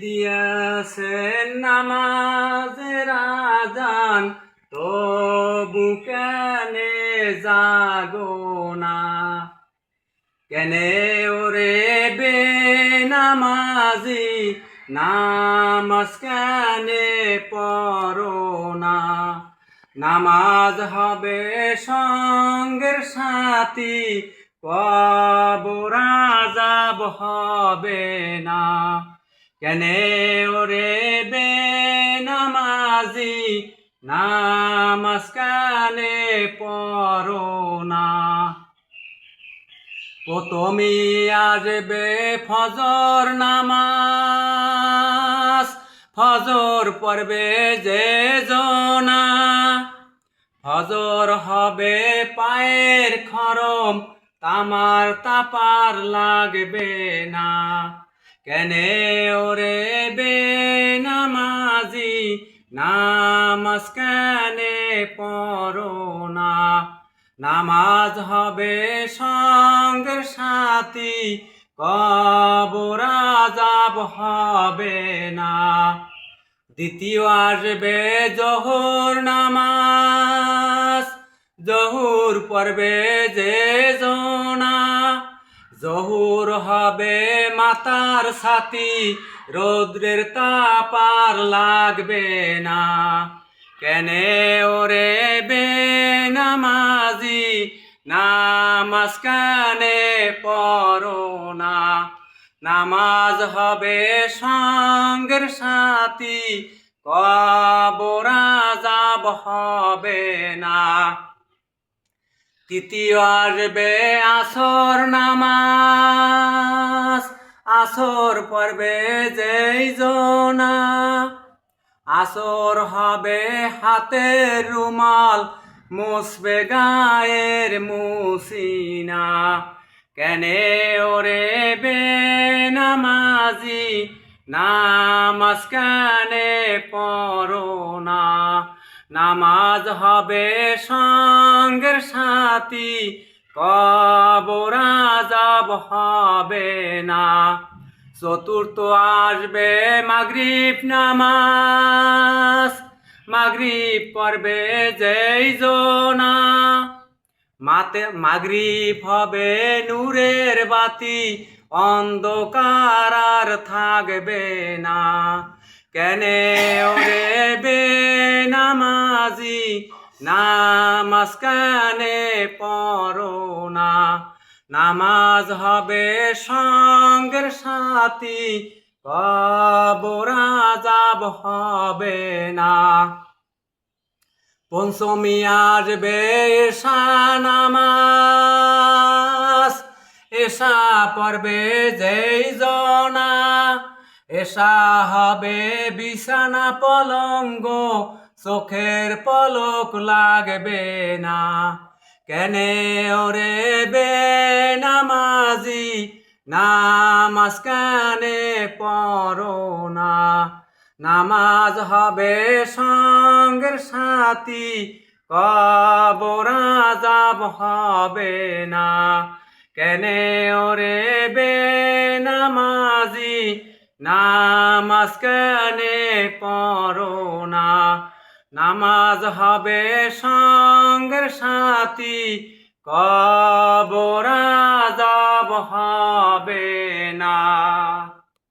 দিয়াছেন নামাজের আজান, তবু কেনে জাগো না? কেনে ওরে বে নামাজি নামাজ কেনে পড়ো না? নামাজ হবে সঙ্গের সাথী কবর আজাব হবে না। কেনে ওরে বে নামাজি নামাজ কানে পড়ো না। তুমি আসবে ফজর নামাজ, ফজর পড়বে যে জনা। ফজর হবে পায়ের খরম তামার তাপার লাগবে না। কেনে ওরে বে নামাজি নামাজ কেনে পড়ো না। নামাজ হবে সঙ্গের সাথী, কবর আজাব হবে না। দ্বিতীয় আসবে জহুর নামাজ, জহুর পড়বে যে জহুর হবে মাতার সাথী, রৌদ্রের তাপার লাগবে না। কেনে ওরে বে নামাজি কানে পড়ো না। নামাজ হবে সঙ্গের সাথী, কবর আজাব হবে না। তৃতীয় আসবে আসর নামাজ, আসর পড়বে যেই জনা। আসর হবে হাতের রুমাল মুসবে গায়ের মুসিনা। কেনে ওরে বে নামাজি, নামাজ কানে পড়ো না। নামাজ হবে সঙ্গের সাথী কবর আজাব হবে না। চতুর্থ আসবে মাগরিব নামাজ, মাগরিব পড়বে যেই জনা। মাতে, মাগরিব হবে নূরের বাতি, অন্ধকার আর থাকবে না। কেনে ওরে বে নামাজি নামাজ কানে পড়ো নামাজ হবে সঙ্গের সাথী কবর আজাব হবে না। পঞ্চমী আসবে এসা নামাজ এসা পড়বে যেই জনা। এসা হবে বিছানা পলঙ্গ চোখের পলক লাগবে না। কেনে ওরে বে নামাজি নামাজ কানে পড়ো না। নামাজ হবে সঙ্গের সাথী, কবর আজাব হবে না। কেনে ওরে বে নামাজি নামাজ কানে পড়ো না। নামাজ হবে সঙ্গের সাথী কবরা যাব হবে।